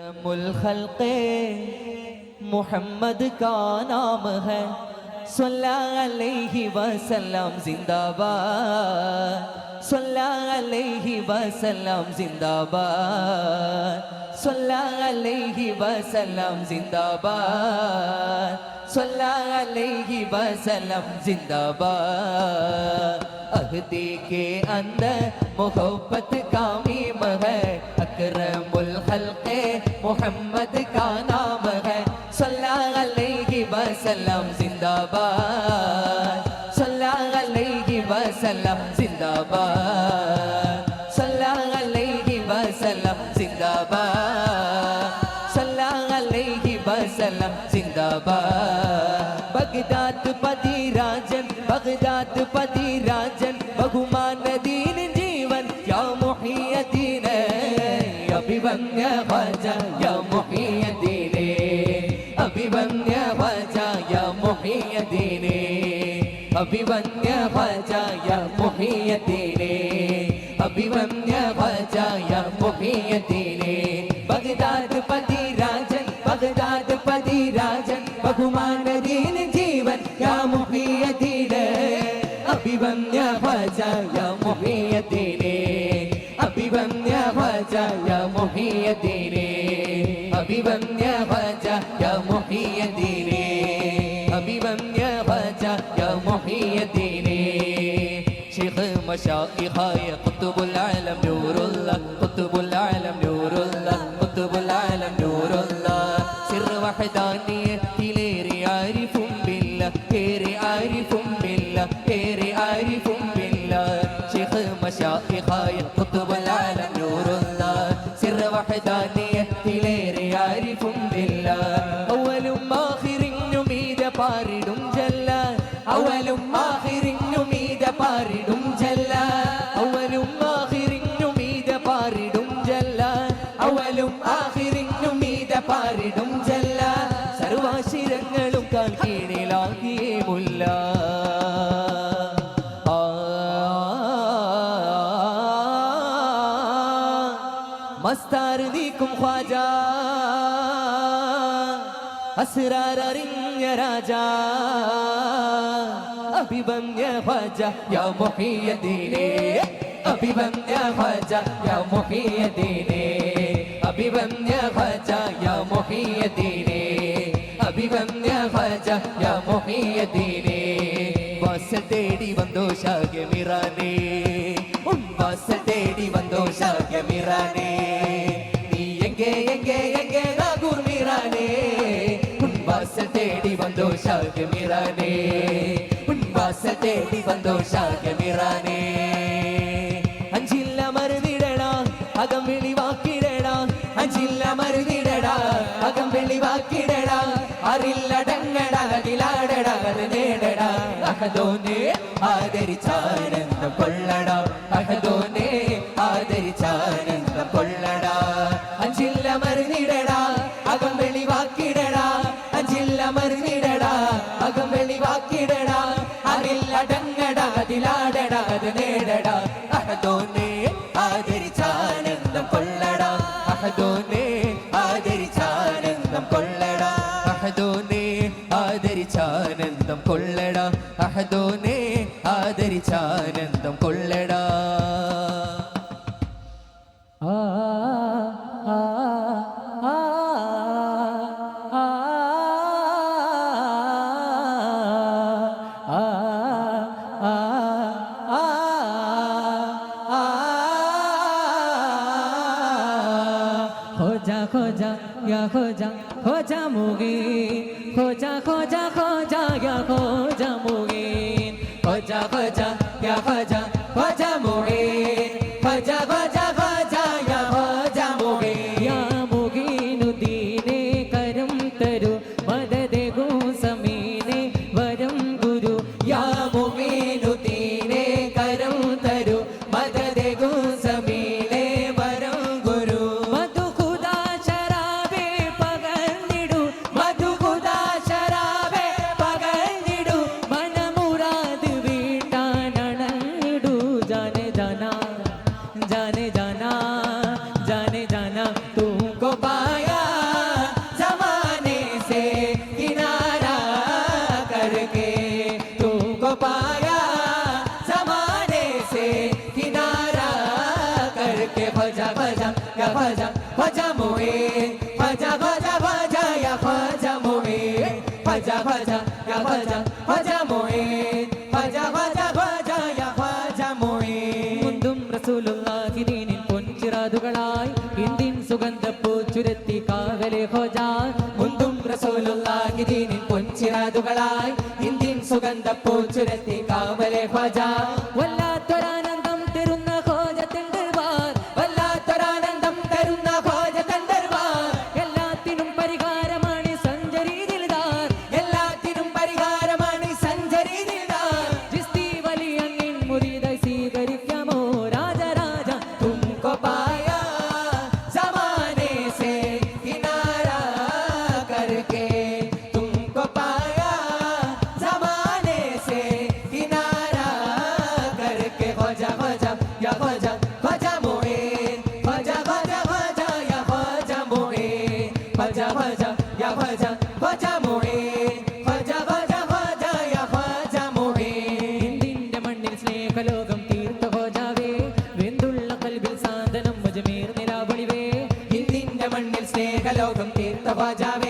الخلق محمد کا نام ہے صلی علیہ وسلم زندہ باد صلی علیہ وسلم زندہ باد صلی علیہ وسلم زندہ باد صلی علیہ وسلم زندہ باد عہدے کے اندر محبت کا میم ہے اکرم الخلق Muhammad காணாமக. சொல்லாஹலைகி வசல்லாம் zindabad சொல்லாஹலைகி வசல்லாம் zindabad சொல்லாஹலைகி வசல்லாம் zindabad சொல்லாஹலைகி வசல்லாம் zindabad Baghdad பதி Rajan Baghdad பதி ராஜன் பகுமான தீன் ஜீவன் யாமு അഭിവന്യ ഭജയ മുഹിയദീനെ അഭിവന്യ ഭജ യാ മുഹിയദീന അഭിവന്യ ഭജ യാ മുഹിയദീന അഭിവന്യ ഭജ യാ മുഹിയദീന പതി രാജൻ ബഗ്ദാദ് പതിരാജൻ ബഹുമാനദീൻ ജീവൻ യാ മുഹിയദീനെ അഭിവന്യ ഭജയ മുഹിയദീന അഭിവന്യ ഭജ യാ മുഹിയദീന അഭിവന്യ ഭജ യാ മുഹിയദീന അഭിവന്യ ഭജ യാ മുഹിയദീന شيخ مشايخاي قطب العالم نور الله قطب العالم نور الله قطب العالم نور الله سر وحدانية تليري عارف بالله كيري عارف بالله كيري عارف بالله شيخ مشايخاي قطب العالم نور الله سر وحدانية تليري عارف بالله أول آخر نميد പാരിടും ജല്ല അവലും ആഹിറിഞ്ഞു മീത പാരിടും ജല്ല അവലും ആഹിറിഞ്ഞു മീത പാരിടും ജല്ല അവലും ആഹിറിഞ്ഞു മീത പാരിടും ജല്ല സർവാശിരങ്ങളും കാൽ കീഴിലാകിയേ മുല്ല ഖ്വാജ. അസ്രാരറിഞ്ഞ രാജാ. അഭിവന്യ ഭജ യാ മുഹിയദീനേ. അഭിവന്യ ഭജ യാ മുഹിയദീനേ. അഭിവന്യ ഭജ യാ മുഹിയദീനേ. അഭിവന്യ ഭജ യാ മുഹിയദീനേ. വാസ തേടി വന്നോ ശാഗ്യമിറാനേ വാസ തേടി വന്നോ ശാഗ്യമിറാനേ നീ എങ്കേ എങ്കേ എങ്കേ നാഗൂർ മീറാനേ ഉൻവാസ തേടി വന്നോ ശാഗ്യമിറാനേ ഉൻവാസ തേടി വന്നോ ശാഗ്യമിറാനേ അഞ്ചില്ല മരുന്നിടണ അകം വെളിവാക്കിടണ അഞ്ചില്ല മരുന്നിടണ അകം വെളിവാക്കിടണ അറില്ലടങ്ങട അതിലാടട അത് നേടട അഹദോനെ ആദരിച്ചാനന്ദം കൊള്ളട അത് നേടട. അഹദോനെ ആദരിച്ചാനന്ദം കൊള്ളട. അഹദോനെ ആദരിച്ചാനന്ദം കൊള്ളട. അഹദോനെ ആദരിച്ചാനന്ദം കൊള്ളട. അഹദോനെ ആദരിച്ചാനന്ദം കൊള്ളട. খোজা ইয়া খোজা খোজা মুগিন। খোজা খোজা খোজা ইয়া খোজা মুগিন। খোজা খোজা पाया जमाने से किनारा करके भजा भजा, या भजा भजा मोए, भजा भजा भजा, या भजा मोए, भजा भजा, या भजा भजा मोए, भजा भजा भजा, या भजा मोए। മുന്തും റസൂലുള്ളാഹി ദീനിൻ പൊൻചിറാതുകളായി ഇന്ത്യൻ സുഗന്ധപ്പൂ ചുരത്തി കാവലെ ഹോജാൻ സുഗന്ധപ്പൂ ചുരത്തി കാവലെ ഖോജ বাজাবে